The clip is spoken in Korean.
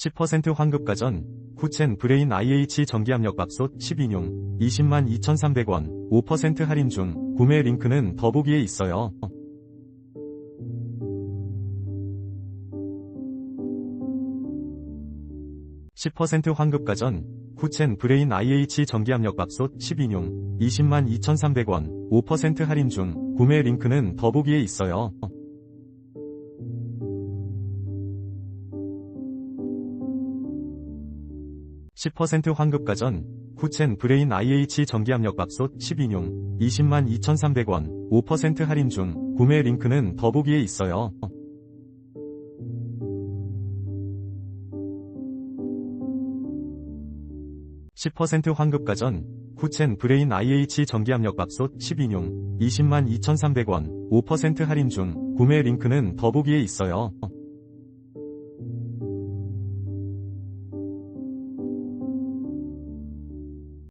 10% 환급가전, 후첸 브레인 IH 전기압력밥솥 12뇽 20만 2,300원 5% 할인 중 구매 링크는 더보기에 있어요. (10% 환급가전) 후첸 브레인 IH 전기압력밥솥 12뇽 20만 2,300원 5% 할인 중 구매 링크는 더보기에 있어요. 10% 환급가전, 후첸 브레인 IH 전기압력밥솥 12뇽 20만 2,300원 5% 할인 중 구매 링크는 더보기에 있어요. (10% 환급가전) 후첸 브레인 IH 전기압력밥솥 12뇽 20만 2,300원 5% 할인 중 구매 링크는 더보기에 있어요.